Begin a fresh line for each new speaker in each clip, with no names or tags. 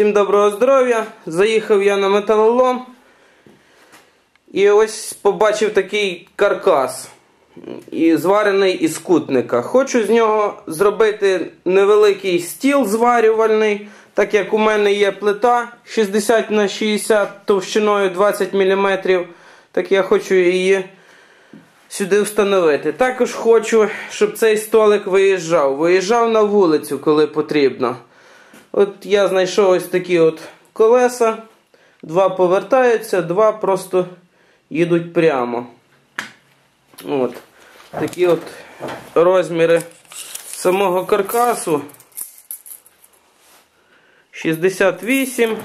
Всім доброго здоров'я! Заїхав я на металолом і ось побачив такий каркас і зварений із кутника. Хочу з нього зробити невеликий стіл зварювальний, так як у мене є плита 60 на 60 товщиною 20 мм. Так я хочу її сюди встановити. Також хочу, щоб цей столик виїжджав. Виїжджав на вулицю, коли потрібно. От я знайшов ось такі от колеса. Два повертаються, два просто їдуть прямо. От. Такі от розміри самого каркасу. 68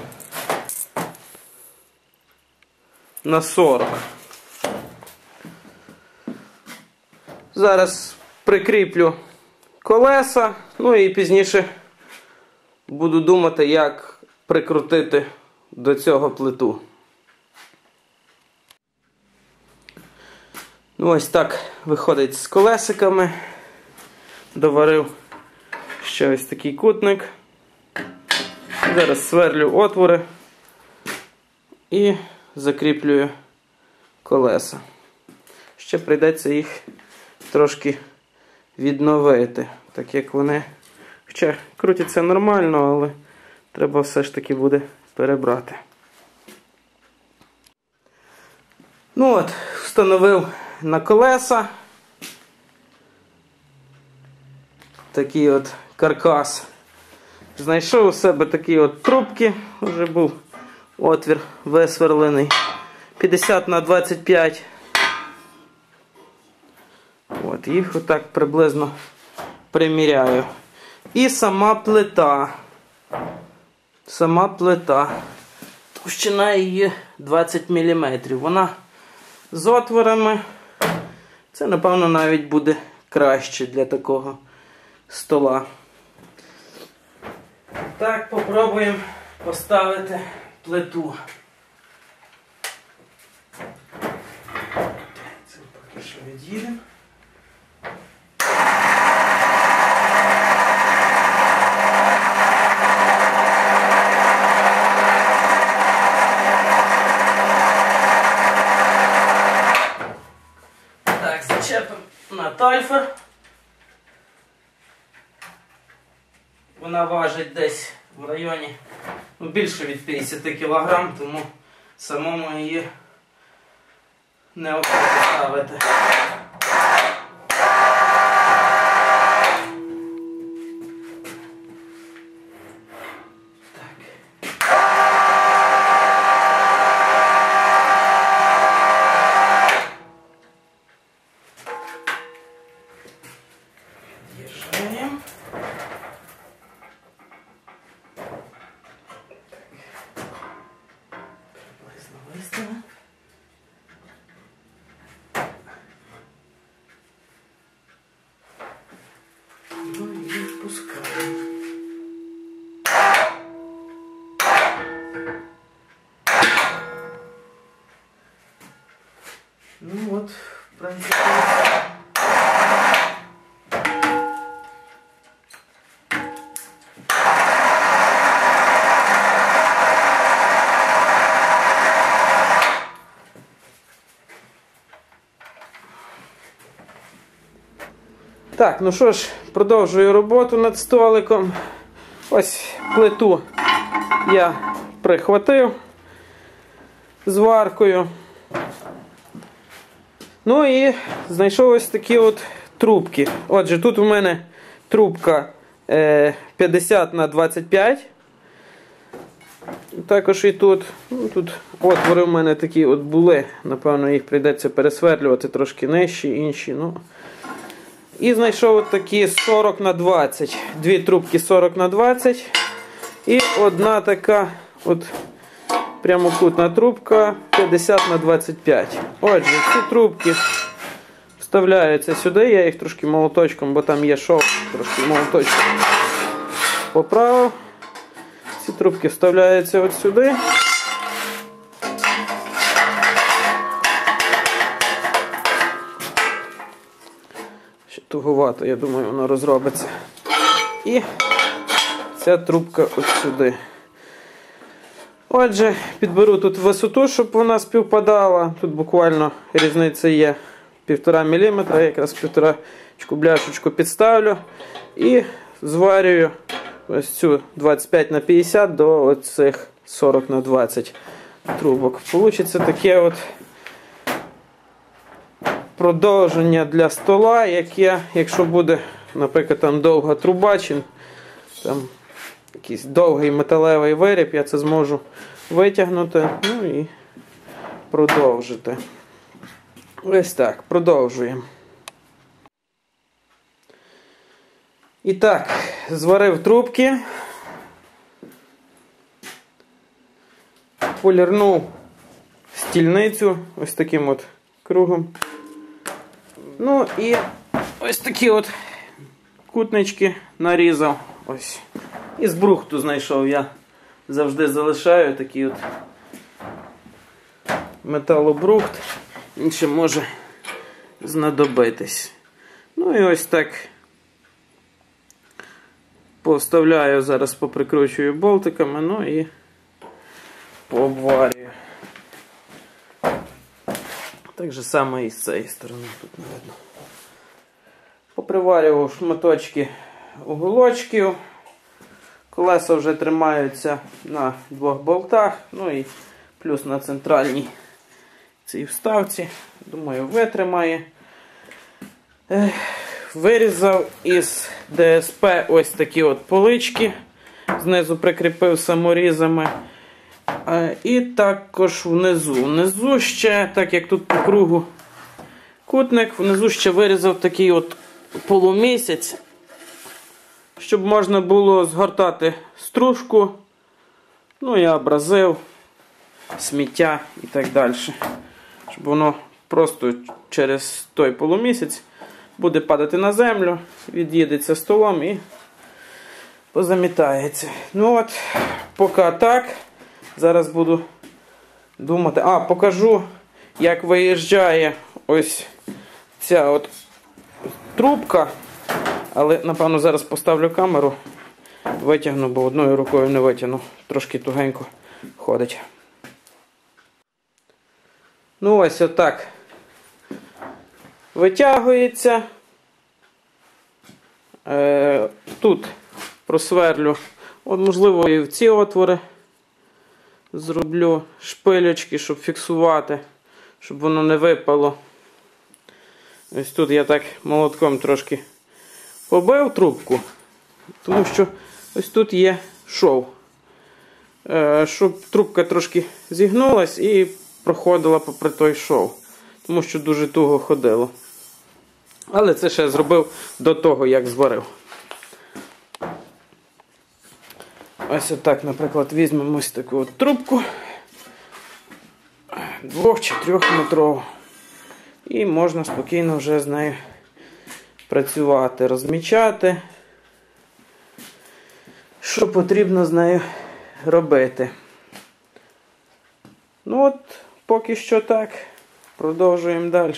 на 40. Зараз прикріплю колеса, ну і пізніше буду думати, як прикрутити до цього плиту. Ну, ось так виходить з колесиками. Доварив ще ось такий кутник. Зараз сверлю отвори і закріплюю колеса. Ще прийдеться їх трошки відновити, так як вони Хоча крутяться нормально, але треба все ж таки буде перебрати. Ну от, встановив на колеса. Такий от каркас. Знайшов у себе такі от трубки, вже був отвір висверлений. 50 на 25. От, їх отак приблизно приміряю. І сама плита. Сама плита. Товщина її 20 мм. Вона з отворами. Це, напевно, навіть буде краще для такого стола. Так, попробуємо поставити плиту. Це поки що від'їдемо. Так, на тальфер. Вона важить десь в районі ну, більше від 50 кг, тому самому її не ставити. И отпускаем. Ну вот, в Так, ну що ж, продовжую роботу над столиком. Ось плиту я прихватив зваркою. Ну і знайшов ось такі от трубки. Отже, тут у мене трубка е, 50 на 25. Також і тут. Ну, Тут отвори в мене такі от були. Напевно, їх прийдеться пересверлювати трошки нижчі, інші. ну... І знайшов такі 40 на 20. Дві трубки 40 на 20. І одна така от прямокутна трубка 50 на 25. Отже, ці трубки вставляються сюди. Я їх трошки молоточком, бо там є шов, трошки молоточком поправив. Ці трубки вставляються от сюди. Туговато, я думаю, воно розробиться. І ця трубка от сюди. Отже, підберу тут висоту, щоб вона співпадала. Тут буквально різниця є 1,5 мм, якраз півтора бляшечку підставлю і зварюю ось цю 25 на 50 до оцих 40 на 20 трубок. Получиться таке от продовження для стола, яке, якщо буде, наприклад, там довга труба, чи там якийсь довгий металевий виріб, я це зможу витягнути, ну і продовжити. Ось так, продовжуємо. І так, зварив трубки, полірнув стільницю ось таким от кругом. Ну і ось такі от кутнички нарізав. Ось. Із брухту знайшов я. Завжди залишаю такий от металобрухт. Він ще може знадобитись. Ну і ось так поставляю, зараз поприкручую болтиками, ну і пообварюю. Так же само і з цієї сторони тут не видно. Поприварював шматочки уголочків. Колеса вже тримаються на двох болтах, ну і плюс на центральній цій вставці. Думаю, витримає. Вирізав із ДСП ось такі от полички, знизу прикріпив саморізами. І також внизу. Внизу ще, так як тут по кругу кутник, внизу ще вирізав такий от полумісяць, щоб можна було згортати стружку, ну і абразив, сміття і так далі. Щоб воно просто через той полумісяць буде падати на землю, від'їдеться столом і позамітається. Ну от, поки так. Зараз буду думати. А, покажу, як виїжджає ось ця от трубка. Але, напевно, зараз поставлю камеру, витягну, бо одною рукою не витягну. Трошки тугенько ходить. Ну, ось отак. Витягується. Е, Тут просверлю, от, можливо, і в ці отвори зроблю шпилечки, щоб фіксувати, щоб воно не випало. Ось тут я так молотком трошки побив трубку, тому що ось тут є шов. Е, щоб трубка трошки зігнулась і проходила попри той шов, тому що дуже туго ходило. Але це ще зробив до того, як зварив. Ось отак, наприклад, візьмемо ось таку от трубку двох чи трьох метрову. І можна спокійно вже з нею працювати, розмічати, що потрібно з нею робити. Ну от, поки що так, продовжуємо далі.